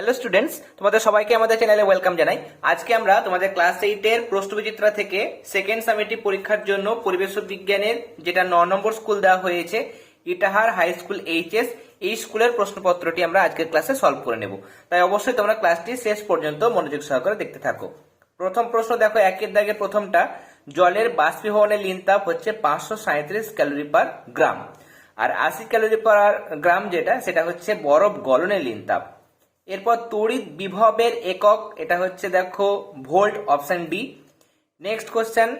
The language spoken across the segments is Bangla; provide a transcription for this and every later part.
হ্যালো স্টুডেন্টস তোমাদের সবাইকে আমাদের চ্যানেলে ওয়েলকাম জানাই। আজকে আমরা তোমাদের ক্লাস এইটের প্রশ্নবিচিত্রা থেকে সেকেন্ড সামিটি পরীক্ষার জন্য পরিবেশ বিজ্ঞানের যেটা ন নম্বর স্কুল দেওয়া হয়েছে, ইটাহার হাই স্কুল এইচএস এই স্কুলের প্রশ্নপত্রটি আমরা আজকের ক্লাসে সলভ করে নেব। তাই অবশ্যই তোমরা ক্লাসটি শেষ পর্যন্ত মনোযোগ সহকারে দেখতে থাকো। প্রথম প্রশ্ন দেখো, একের দাগে প্রথমটা, জলের বাষ্পীভবনের লিন তাপ হচ্ছে পাঁচশো সাঁত্রিশ ক্যালোরি পার গ্রাম। আর আশি ক্যালোরি পার গ্রাম যেটা, সেটা হচ্ছে বরফ গলনের লিন তাপ। এরপর তড়িৎ বিভবের একক, এটা হচ্ছে দেখো volt option D. Next question,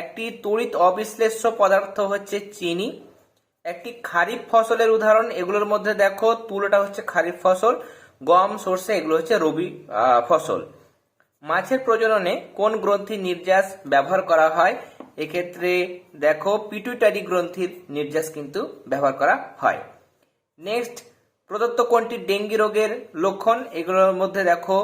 একটি তড়িৎ অবিশ্লেষ্য পদার্থ হচ্ছে চিনি। একটি খারিফ ফসলের উদাহরণ, এগুলোর মধ্যে দেখো তুলোটা হচ্ছে খারিফ ফসল, গম, সর্ষে, এগুলো হচ্ছে রবি ফসল। মাছের প্রজননে কোন গ্রন্থির নির্যাস ব্যবহার করা হয়? এক্ষেত্রে দেখো পিটুইটারি গ্রন্থির নির্যাস কিন্তু ব্যবহার করা হয়। নেক্সট প্রদত্ত কোনটি ডেঙ্গি রোগের লক্ষণ? এগুলোর মধ্যে দেখো,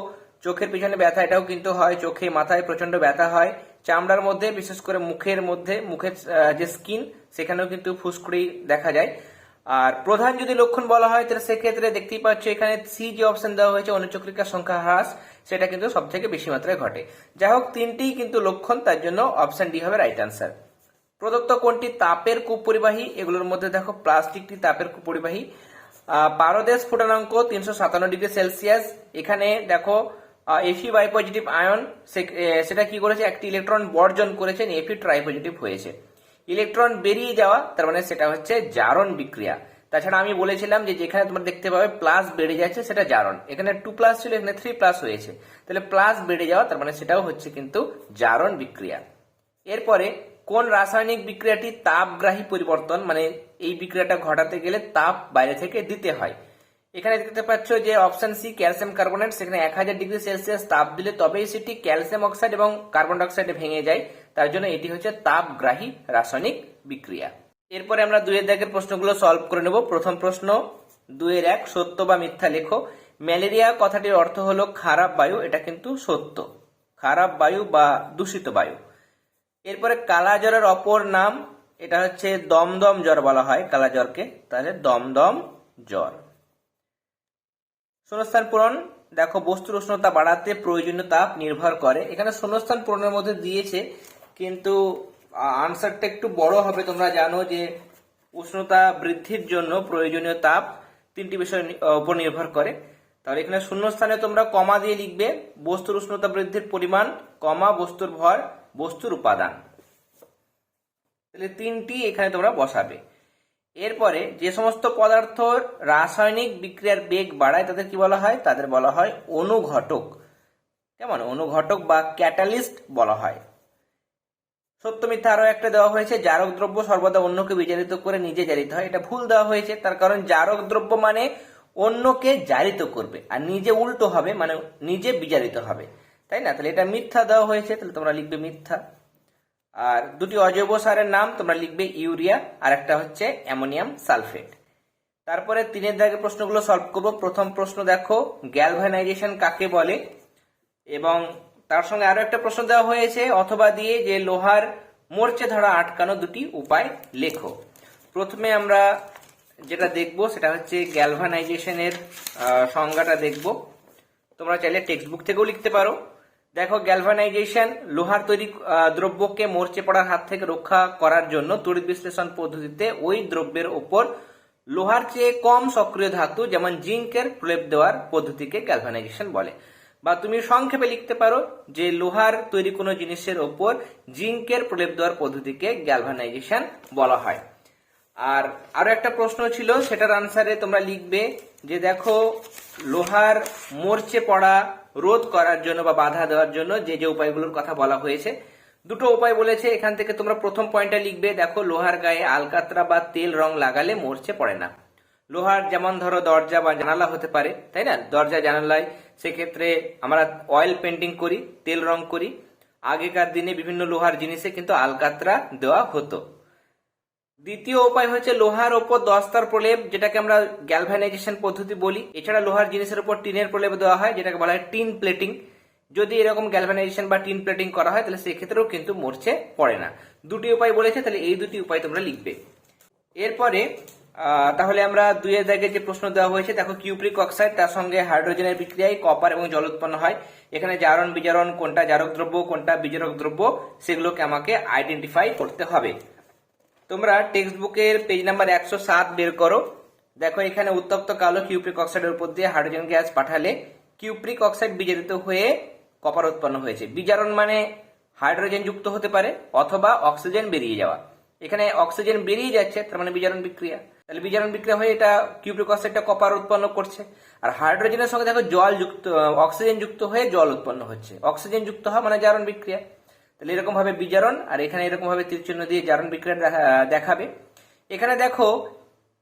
চোখের পিছনে ব্যথা, এটাও কিন্তু হয়। চোখে, মাথায় প্রচণ্ড ব্যথা হয়। চামড়ার মধ্যে, বিশেষ করে মুখের মধ্যে, মুখের যে স্কিন, সেখানেও কিন্তু ফুসকুড়ি দেখা যায়। আর প্রধান যদি লক্ষণ বলা হয়, তাহলে সেক্ষেত্রে দেখতেই পাচ্ছ, এখানে সি যে অপশন দেওয়া হয়েছে, অনুচক্রিকার সংখ্যা হ্রাস, সেটা কিন্তু সব থেকে বেশি মাত্রায় ঘটে। যাই হোক, তিনটেই কিন্তু লক্ষণ, তার জন্য অপশন ডি হবে রাইট আনসার প্রদত্ত কোনটি তাপের কুপরিবাহী? এগুলোর মধ্যে দেখো, প্লাস্টিকটি তাপের কুপরিবাহী। পারদেশ ফুটানাঙ্ক তিনশো সাতান্ন ডিগ্রি সেলসিয়াস। এখানে দেখো এফি বাই পজিটিভ আয়ন সেটা কি করেছে? একটি ইলেকট্রন বর্জন করেছেন এফি ট্রাই পজিটিভ হয়েছে। ইলেকট্রন বেরিয়ে যাওয়া, তার মানে সেটা হচ্ছে জারণ বিক্রিয়া। তাছাড়া আমি বলেছিলাম যে যেখানে তোমরা দেখতে পাবে প্লাস বেড়ে যাচ্ছে, সেটা জারণ। এখানে টু প্লাস ছিল, এখানে থ্রি প্লাস হয়েছে। তাহলে প্লাস বেড়ে যাওয়া, তার মানে সেটাও হচ্ছে কিন্তু জারণ বিক্রিয়া। এরপরে কোন রাসায়নিক বিক্রিয়াটি তাপগ্রাহী পরিবর্তন মানে এই বিক্রিয়াটা ঘটাতে গেলে তাপ বাইরে থেকে দিতে হয়। এখানে দেখতে পাচ্ছ যে অপশন সি, ক্যালসিয়াম কার্বনেট, সেখানে এক হাজার ডিগ্রি সেলসিয়াস তাপ দিলে তবেই সেটি ক্যালসিয়াম অক্সাইড এবং কার্বন ডাইঅক্সাইডে ভেঙে যায়। তার জন্য এটি হচ্ছে তাপগ্রাহী রাসায়নিক বিক্রিয়া। এরপরে আমরা দুইয়ের দাগের প্রশ্নগুলো সলভ করে নেব। প্রথম প্রশ্ন, দুইয়ের এক সত্য বা মিথ্যা লেখো। ম্যালেরিয়া কথাটির অর্থ হলো খারাপ বায়ু, এটা কিন্তু সত্য। খারাপ বায়ু বা দূষিত বায়ু। এরপরে কালা জ্বরের অপর নাম এটা হচ্ছে দমদম জ্বর বলা হয়, কালা জ্বরকে। তাহলে দমদম জ্বর। শূন্যস্থান পূরণ, দেখো বস্তুর উষ্ণতা বাড়াতে প্রয়োজনীয় তাপ নির্ভর করে। এখানে শূন্যস্থান পূরণের মধ্যে দিয়েছে, কিন্তু আনসারটা একটু বড় হবে, তোমরা জানো যে উষ্ণতা বৃদ্ধির জন্য প্রয়োজনীয় তাপ তিনটি বিষয় উপর নির্ভর করে। তাহলে এখানে শূন্যস্থানে তোমরা কমা দিয়ে লিখবে, বস্তুর উষ্ণতা বৃদ্ধির পরিমাণ কমা বস্তুর ভর, বস্তুর উপাদান। তাহলে তিনটি এখানে তোমরা বসাবে। এরপরে যে সমস্ত পদার্থ রাসায়নিক বিক্রিয়ার বেগ বাড়ায়, তাদের কি বলা হয়? তাদের বলা হয় অনুঘটক। কেমন? অনুঘটক বা ক্যাটালিস্ট বলা হয়। সত্য মিথ্যা আরও একটা দেওয়া হয়েছে, জারক দ্রব্য সর্বদা অন্যকে বিজারিত করে নিজে জারিত হয়। এটা ভুল দেওয়া হয়েছে, তার কারণ জারক দ্রব্য মানে অন্যকে জারিত করবে, আর নিজে উল্টো হবে মানে নিজে বিজারিত হবে। তাই না? তাহলে এটা মিথ্যা দেওয়া হয়েছে, তাহলে তোমরা লিখবে মিথ্যা। আর দুটি অজৈব সারের নাম তোমরা লিখবে ইউরিয়া, আর একটা হচ্ছে অ্যামোনিয়াম সালফেট। তারপরে তিনের দাগের প্রশ্নগুলো সলভ করব। প্রথম প্রশ্ন দেখো, গ্যালভানাইজেশন কাকে বলে? এবং তার সঙ্গে আরও একটা প্রশ্ন দেওয়া হয়েছে, অথবা দিয়ে যে লোহার মোর্চে ধরা আটকানো দুটি উপায় লেখো। প্রথমে আমরা যেটা দেখব, সেটা হচ্ছে গ্যালভানাইজেশনের সংজ্ঞাটা দেখব। তোমরা চাইলে টেক্সট বুক থেকেও লিখতে পারো। দেখো গ্যালভানাইজেশন লোহার তৈরি দ্রব্যকে মরচে পড়ার হাত থেকে রক্ষা করার জন্য তড়িৎ বিশ্লেষণ পদ্ধতিতে ওই দ্রব্যের ওপর লোহার চেয়ে কম সক্রিয় ধাতু, যেমন জিঙ্কের প্রলেপ দেওয়ার পদ্ধতিকে গ্যালভানাইজেশন বলে। বা তুমি সংক্ষেপে লিখতে পারো যে লোহার তৈরি কোনো জিনিসের ওপর জিঙ্কের প্রলেপ দেওয়ার পদ্ধতিকে গ্যালভানাইজেশন বলা হয়। আর আরও একটা প্রশ্ন ছিল, সেটার আনসারে তোমরা লিখবে যে দেখো, লোহার মরচে পড়া রোধ করার জন্য বা বাধা দেওয়ার জন্য যে যে উপায়গুলোর কথা বলা হয়েছে। দুটো উপায় বলেছে, এখান থেকে তোমরা প্রথম পয়েন্টটা লিখবে, দেখো লোহার গায়ে আলকাতরা বা তেল রং লাগালে মরচে পড়ে না। লোহার যেমন ধরো দরজা বা জানালা হতে পারে, তাই না? দরজা, জানালায় সেক্ষেত্রে আমরা অয়েল পেন্টিং করি, তেল রং করি। আগেকার দিনে বিভিন্ন লোহার জিনিসে কিন্তু আলকাতরা দেওয়া হতো। দ্বিতীয় উপায় হচ্ছে লোহার ওপর দস্তার প্রলেপ, যেটাকে আমরা গ্যালভানাইজেশন পদ্ধতি বলি। এছাড়া লোহার জিনিসের উপর টিনের প্রলেপ দেওয়া হয়, যেটাকে বলা হয় টিন প্লেটিং যদি এরকম গ্যালভানাইজেশন বা টিন প্লেটিং করা হয়, তাহলে সেক্ষেত্রেও কিন্তু মরছে, পড়ে না। দুটি উপায় বলেছে, তাহলে এই দুটি উপায় তোমরা লিখবে। এরপরে তাহলে আমরা দুইয়ের দাগে যে প্রশ্ন দেওয়া হয়েছে, দেখো কিউপ্রিক অক্সাইড তার সঙ্গে হাইড্রোজেনের বিক্রিয়ায় কপার এবং জল উৎপন্ন হয়। এখানে জারণ, বিজারণ, কোনটা জারক দ্রব্য, কোনটা বিজারক দ্রব্য, সেগুলোকে আমাকে আইডেন্টিফাই করতে হবে। তোমরা টেক্সট বুকের পেজ নাম্বার একশো সাত বের করো। দেখো, এখানে উত্তপ্ত কালো কিউপ্রিক অক্সাইডের উপর দিয়ে হাইড্রোজেন গ্যাস পাঠালে কিউপ্রিক অক্সাইড বিজারিত হয়ে কপার উৎপন্ন হয়েছে। বিজারণ মানে হাইড্রোজেন যুক্ত হতে পারে অথবা অক্সিজেন বেরিয়ে যাওয়া। এখানে অক্সিজেন বেরিয়ে যাচ্ছে, তার মানে বিজারণ বিক্রিয়া। তাহলে বিজারণ বিক্রিয়া হয়ে এটা কিউপ্রিক অক্সাইডটা কপার উৎপন্ন করছে। আর হাইড্রোজেনের সঙ্গে দেখো, জল যুক্ত অক্সিজেন যুক্ত হয়ে জল উৎপন্ন হচ্ছে। অক্সিজেন যুক্ত হওয়া মানে জারণ বিক্রিয়া। তাহলে এরকম ভাবে বিজারণ, আর এখানে এরকম ভাবে তীরচিহ্ন দিয়ে জারণ বিক্রিয়া দেখাবে। এখানে দেখো,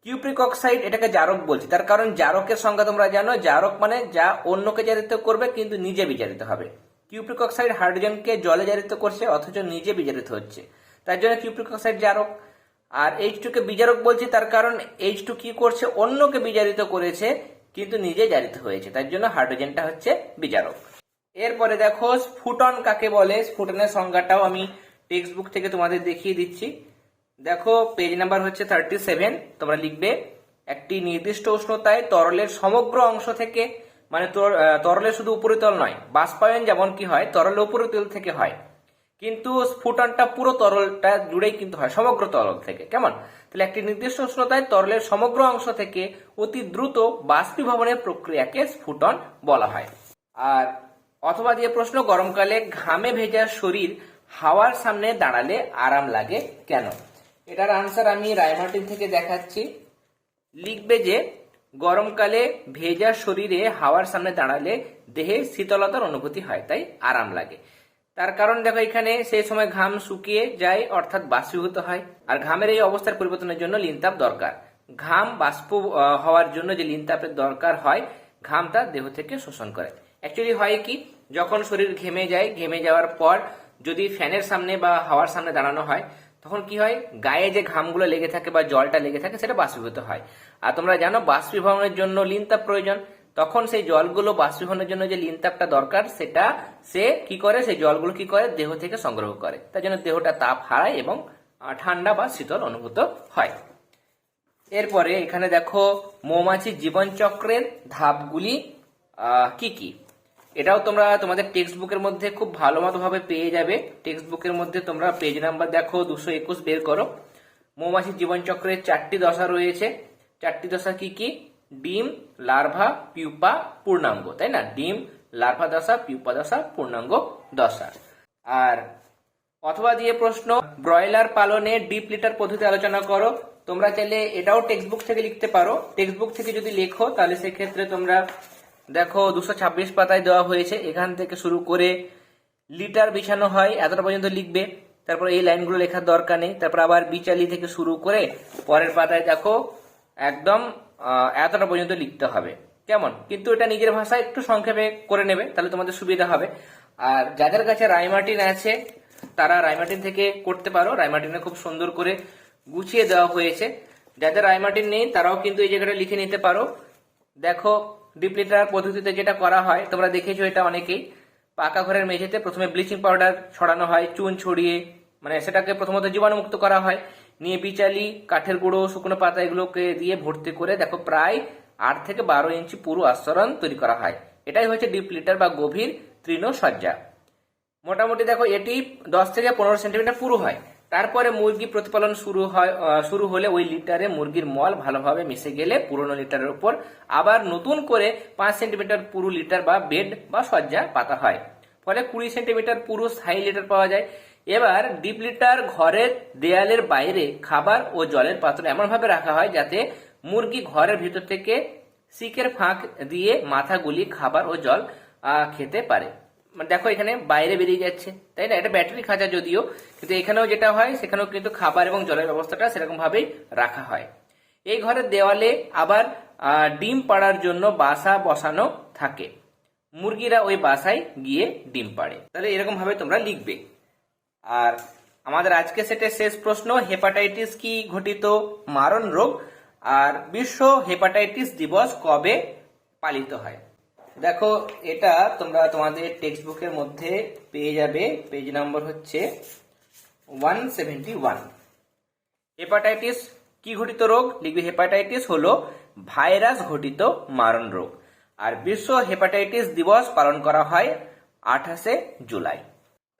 কিউপ্রিক অক্সাইড এটাকে জারক বলছি। তার কারণ জারকের সংজ্ঞা তোমরা জানো, জারক মানে যা অন্যকে জারিত করবে কিন্তু নিজে বিজারিত হবে। কিউপ্রিক অক্সাইড হাইড্রোজেনকে জলে জারিত করছে, অথচ নিজে বিজারিত হচ্ছে। তার জন্য কিউপ্রিক অক্সাইড জারক। আর এইচ টু কে বিজারক বলছি, তার কারণ এইচ টু কি করছে? অন্যকে বিজারিত করেছে, কিন্তু নিজে জারিত হয়েছে। তার জন্য হাইড্রোজেনটা হচ্ছে বিজারক। এরপরে দেখো, স্ফুটন কাকে বলে? স্ফুটনের সংজ্ঞাটাও আমি টেক্সট বুক থেকে তোমাদের দেখিয়ে দিচ্ছি। দেখো পেজ নাম্বার হচ্ছে থার্টি সেভেন তোমরা লিখবে, একটি নির্দিষ্ট উষ্ণতায় তরলের সমগ্র অংশ থেকে মানে তরলের শুধু উপরিতল নয়, বাষ্পায়ন যেমন কি হয় তরলের উপরিতল থেকে হয়। কিন্তু স্ফুটনটা পুরো তরলটা জুড়েই কিন্তু হয়, সমগ্র তরল থেকে, কেমন? তাহলে একটি নির্দিষ্ট উষ্ণতায় তরলের সমগ্র অংশ থেকে অতি দ্রুত বাষ্পীভবনের প্রক্রিয়াকে স্ফুটন বলা হয়। আর অথবা দিয়ে প্রশ্ন, গরমকালে ঘামে ভেজা শরীর হাওয়ার সামনে দাঁড়ালে আরাম লাগে কেন? এটার আনসার আমি রায়মার্টিন থেকে দেখাচ্ছি। লিখবে যে, গরমকালে ভেজা শরীরে হাওয়ার সামনে দাঁড়ালে দেহে শীতলতার অনুভূতি হয়, তাই আরাম লাগে। তার কারণ দেখো এখানে সেই সময় ঘাম শুকিয়ে যায়, অর্থাৎ বাষ্পীভূত হয়। আর ঘামের এই অবস্থার পরিবর্তনের জন্য লিনতাপ দরকার। ঘাম বাষ্প হওয়ার জন্য যে লিনতাপের দরকার হয়, ঘামটা দেহ থেকে শোষণ করে। অ্যাকচুয়ালি হয় কি, যখন শরীর ঘেমে যায়, ঘেমে যাওয়ার পর যদি ফ্যানের সামনে বা হাওয়ার সামনে দাঁড়ানো হয়, তখন কি হয়? গায়ে যে ঘামগুলো লেগে থাকে বা জলটা লেগে থাকে, সেটা বাষ্পীভূত হয়। আর তোমরা জানো, বাষ্পীভবনের জন্য লিনতাপ প্রয়োজন। তখন সেই জলগুলো বাষ্পীভবনের জন্য যে লিনতাপটা দরকার, সেটা সে কি করে? সেই জলগুলো কি করে? দেহ থেকে সংগ্রহ করে। তার জন্য দেহটা তাপ হারায় এবং ঠান্ডা বা শীতল অনুভূত হয়। এরপরে এখানে দেখো, মৌমাছির জীবনচক্রের ধাপগুলি কি কি? এটাও তোমরা তোমাদের টেক্সট বুকের মধ্যে খুব ভালো মতো ভাবে পেয়ে যাবে। টেক্সট বুকের মধ্যে তোমরা পেজ নাম্বার দেখো, দুশো একুশ বের করো। মৌমাছির জীবনচক্রের চারটি দশা রয়েছে। চারটি দশা কি কি? ডিম, লার্ভা, পিউপা, পূর্ণাঙ্গ, তাই না? ডিম, লার্ভা দশা, পিউপা দশা, পূর্ণাঙ্গ দশা। আর অথবা দিয়ে প্রশ্ন, ব্রয়লার পালনে ডিপ লিটার পদ্ধতি আলোচনা করো। তোমরা চাইলে এটাও টেক্সট বুক থেকে লিখতে পারো। টেক্সট বুক থেকে যদি লেখো, তাহলে সেক্ষেত্রে তোমরা দেখো, দুশো ছাব্বিশ পাতায় দেওয়া হয়েছে। এখান থেকে শুরু করে লিটার বিছানো হয়, এতটা পর্যন্ত লিখবে। তারপর এই লাইনগুলো লেখার দরকার নেই। তারপর আবার বিচালি থেকে শুরু করে পরের পাতায় দেখো, একদম এতটা পর্যন্ত লিখতে হবে। কেমন? কিন্তু এটা নিজের ভাষায় একটু সংক্ষেপে করে নেবে, তাহলে তোমাদের সুবিধা হবে। আর যাদের কাছে রাইমার্টিন আছে, তারা রাইমার্টিন থেকে করতে পারো। রাইমার্টিনে খুব সুন্দর করে গুছিয়ে দেওয়া হয়েছে। যাদের রাইমার্টিন নেই, তারাও কিন্তু এই জায়গাটা লিখে নিতে পারো। দেখো ডিপ্লিটার পদ্ধতিতে যেটা করা হয়, তোমরা দেখেছ এটা অনেকেই। পাকা ঘরের মেঝেতে প্রথমে ব্লিচিং পাউডার ছড়ানো হয়, চুন ছড়িয়ে মানে সেটাকে প্রথমত জীবাণুমুক্ত করা হয়। নিয়ে বিচালি, কাঠের গুঁড়ো, শুকনো পাতা এগুলোকে দিয়ে ভর্তি করে দেখো প্রায় আট থেকে বারো ইঞ্চি পুরো আস্তরণ তৈরি করা হয়। এটাই হচ্ছে ডিপ লিটার বা গভীর তৃণ সজ্জা মোটামুটি দেখো এটি দশ থেকে পনেরো সেন্টিমিটার পুরো হয়। তারপরে মুরগি প্রতিপালন শুরু হয় শুরু হলে ওই লিটারে মুরগির মল ভালোভাবে মিশে গেলে পুরনো লিটারের উপর আবার নতুন করে পাঁচ সেন্টিমিটার পুরো লিটার বা বেড বা শয্যা পাতা হয়। ফলে কুড়ি সেন্টিমিটার পুরো স্থায়ী লিটার পাওয়া যায়। এবার ডিপ লিটার ঘরের দেয়ালের বাইরে খাবার ও জলের পাত্র এমনভাবে রাখা হয় যাতে মুরগি ঘরের ভিতর থেকে সিকের ফাঁক দিয়ে মাথা গুলি খাবার ও জল খেতে পারে। মানে দেখো এখানে বাইরে বেরিয়ে যাচ্ছে, তাই না? এটা ব্যাটারি খাঁচা যদিও, কিন্তু এখানেও যেটা হয়, সেখানেও কিন্তু খাবার এবং জলের ব্যবস্থাটা সেরকম ভাবেই রাখা হয়। এই ঘরের দেওয়ালে আবার ডিম পাড়ার জন্য বাসা বসানো থাকে। মুরগিরা ওই বাসায় গিয়ে ডিম পাড়ে। তাহলে এরকম ভাবে তোমরা লিখবে। আর আমাদের আজকে সেটের শেষ প্রশ্ন, হেপাটাইটিস কি ঘটিত? মারণ রোগ। আর বিশ্ব হেপাটাইটিস দিবস কবে পালিত হয়? দেখো, এটা তোমরা তোমাদের টেক্সট বুকের মধ্যে পেয়ে যাবে। পেজ নম্বর হচ্ছে ওয়ান সেভেন্টি ওয়ান হেপাটাইটিস কি ঘটিত রোগ? লিখবে হেপাটাইটিস হলো ভাইরাস ঘটিত মারণ রোগ। আর বিশ্ব হেপাটাইটিস দিবস পালন করা হয় আঠাশে জুলাই।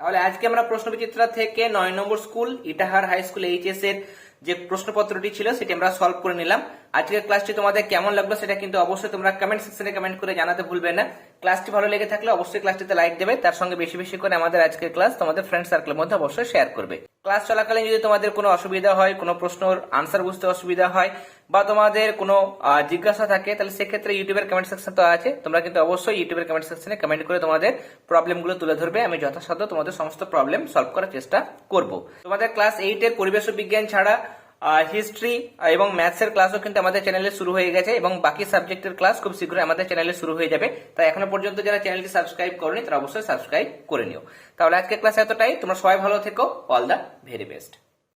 তাহলে আজকে আমরা প্রশ্নবিচিত্রা থেকে নয় নম্বর school Itahar high school HS এর যে প্রশ্নপত্রটি ছিল সেটি আমরা সলভ করে নিলাম। আজকের ক্লাসটি তোমাদের কেমন লাগল সেটা কিন্তু অবশ্যই তোমরা কমেন্ট সেকশনে কমেন্ট করে জানাতে ভুলবে না। ক্লাসটি ভালো লেগে থাকলে অবশ্যই ক্লাসটিতে লাইক দেবে। তার সঙ্গে বেশি বেশি করে আমাদের আজকের ক্লাস তোমাদের ফ্রেন্ড সার্কেলের মধ্যে অবশ্যই শেয়ার করবে। ক্লাস চলাকালীন যদি তোমাদের কোনো অসুবিধা হয়, কোনো প্রশ্নের আনসার বুঝতে অসুবিধা হয় বা তোমাদের কোনো জিজ্ঞাসা থাকে, তাহলে সেক্ষেত্রে ইউটিউবের কমেন্ট সেকশন তো আছে। তোমরা কিন্তু অবশ্যই ইউটিউবের কমেন্ট সেকশনে কমেন্ট করে তোমাদের প্রবলেমগুলো তুলে ধরবে। আমি যথাসাধ্য তোমাদের সমস্ত প্রবলেম সলভ করার চেষ্টা করব। তোমাদের ক্লাস এইটের পরিবেশ বিজ্ঞান ছাড়া হিস্ট্রি এবং ম্যাথসের ক্লাসও কিন্তু আমাদের চ্যানেলে শুরু হয়ে গেছে এবং বাকি সাবজেক্টের ক্লাস খুব শীঘ্রই আমাদের চ্যানেলে শুরু হয়ে যাবে। তাই এখনও পর্যন্ত যারা চ্যানেলটি সাবস্ক্রাইব করনি, তারা অবশ্যই সাবস্ক্রাইব করে নিও। তাহলে আজকের ক্লাস এতটাই। তোমরা সবাই ভালো থেকো। All the very best